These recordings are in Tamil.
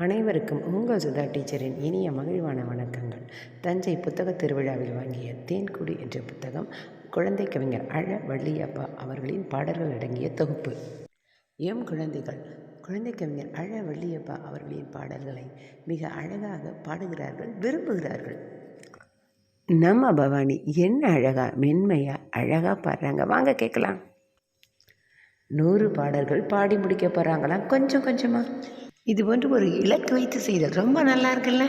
அனைவருக்கும் உங்கள் சுதா டீச்சரின் இனிய மகிழ்வான வணக்கங்கள். தஞ்சை புத்தகத் திருவிழாவில் வாங்கிய தேன்குடி என்ற புத்தகம் குழந்தை கவிஞர் அழ வள்ளியப்பா அவர்களின் பாடல்கள் அடங்கிய தொகுப்பு. எம் குழந்தைகள் குழந்தை கவிஞர் அழ வள்ளியப்பா அவர்களின் பாடல்களை மிக அழகாக பாடுகிறார்கள் விரும்புகிறார்கள். நம்ம பவானி என்ன அழகா மென்மையா அழகா பாடுறாங்க. வாங்க கேட்கலாம். நூறு பாடல்கள் பாடி முடிக்க போகிறாங்களாம் கொஞ்சம் கொஞ்சமாக இது போன்று ஒரு இலக்கு வைத்து செய்தல். ரொம்ப நல்லா இருக்குல்ல?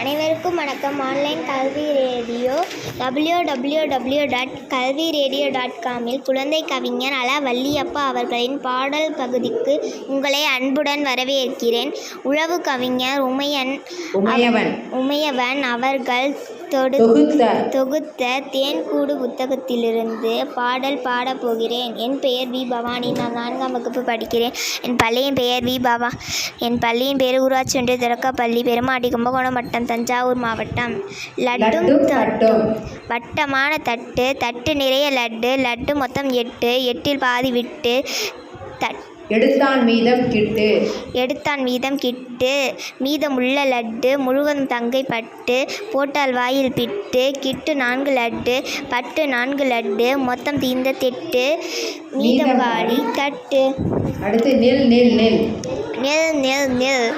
அனைவருக்கும் வணக்கம். ஆன்லைன் கல்வி radio W W W dot Kalvi radio dot காமில் குழந்தை கவிஞர் அல வள்ளியப்பா அவர்களின் பாடல் பகுதிக்கு உங்களை அன்புடன் வரவேற்கிறேன். உழவு கவிஞர் உமையன் உமையவன். உமையவன் அவர்கள் தொகுத்த. தொகுத்த தேன்கூடு புத்தகத்திலிருந்து பாடல் பாடப் போகிறேன். என் பெயர் வி பவானி. நான் நான்காம் வகுப்பு படிக்கிறேன். என் பள்ளியின் பெயர் வி பவா என் பள்ளியின் பேர் ஊராட்சி ஒன்றிய தொடக்கப்பள்ளி பெருமாடி கும்பகோணம் வட்டம் தஞ்சாவூர் மாவட்டம். லட்டும் தட்டும். வட்டமான தட்டு தட்டு நிறைய லட்டு லட்டு மொத்தம் எட்டு. எட்டில் பாதி விட்டு தட் எடுத்தான் மீதம் கிட்டு. எடுத்தான் மீதம் கிட்டு. மீதமுள்ள லட்டு முழுவதும் தங்கை பட்டு போட்டால் வாயில் பிட்டு கிட்டு நான்கு லட்டு பட்டு நான்கு லட்டு மொத்தம் தீர்ந்த திட்டு மீதம் காலி தட்டு அடுத்து நில் நில் நில். நெல் நெல் நெல்.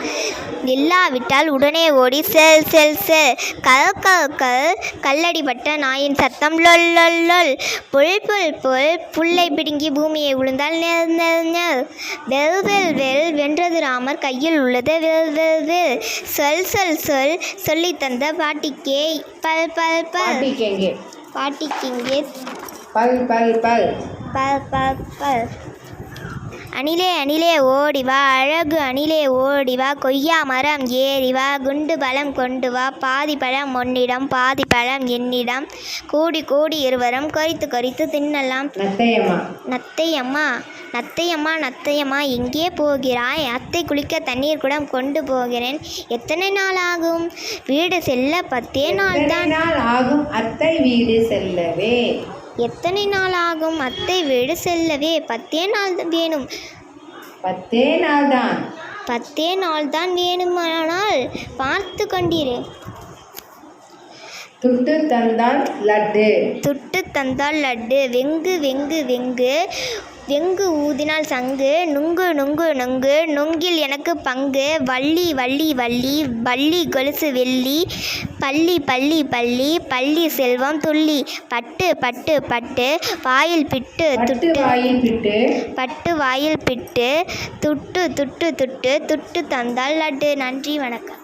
நில்லாவிட்டால் உடனே ஓடி செல் செல் செல். கல் கல் கல். கல்லடிப்பட்ட நாயின் சத்தம் லொல் லொல் லொல். புல் புல் புல். புல்லை பிடுங்கி பூமியை விழுந்தால் நெல் நெல் நெல். வெல் வெல் வெல் வென்றது ராமர் கையில் உள்ளது. வெல் வெல் வெல் சொல் சொல் சொல் சொல்லி தந்த பாட்டிக்கே. பல் பல் பல் பாட்டிக்கெங்கே பாட்டிக்கிங்கே பல் பல் பல். பல் பல் பல் அணிலே அணிலே ஓடி வா. அழகு அணிலே ஓடி வா. கொய்யா மரம் ஏறி வா. குண்டு பழம் கொண்டு வா. பாதி பழம் உன்னிடம் பாதி பழம் என்னிடம். கூடி கூடி இருவரும் கொறித்து கொறித்து தின்னலாம். நத்தையம்மா. நத்தையம்மா நத்தையம்மா எங்கே போகிறாய்? அத்தை குளிக்க தண்ணீர் குடம் கொண்டு போகிறேன். எத்தனை நாள் ஆகும்? வீடு செல்ல பத்தே நாள் தான் நாள் ஆகும்? அத்தை வீடு செல்லவே. எத்தனை நாள் ஆகும்? அத்தை வீடு செல்லவே பத்தே நாள் வேணும். பத்தே நாள் தான். பத்தே நாள் தான் வேணுமானால் பார்த்து கொண்டிரு. துட்டு தந்தால் லட்டு. துட்டு தந்தால் லட்டு. வெங்கு வெங்கு வெங்கு. வெங்கு ஊதினால் சங்கு நுங்கு நுங்கு நுங்கு நுங்கில் எனக்கு பங்கு வள்ளி வள்ளி வள்ளி வள்ளி கொலுசு வெள்ளி பள்ளி பள்ளி பள்ளி பள்ளி செல்வம் துள்ளி பட்டு பட்டு பட்டு வாயில் பிட்டு பட்டு துட்டு வாயில் பிட்டு பட்டு வாயில் பிட்டு துட்டு துட்டு துட்டு துட்டு தந்தால் லட்டு. நன்றி வணக்கம்.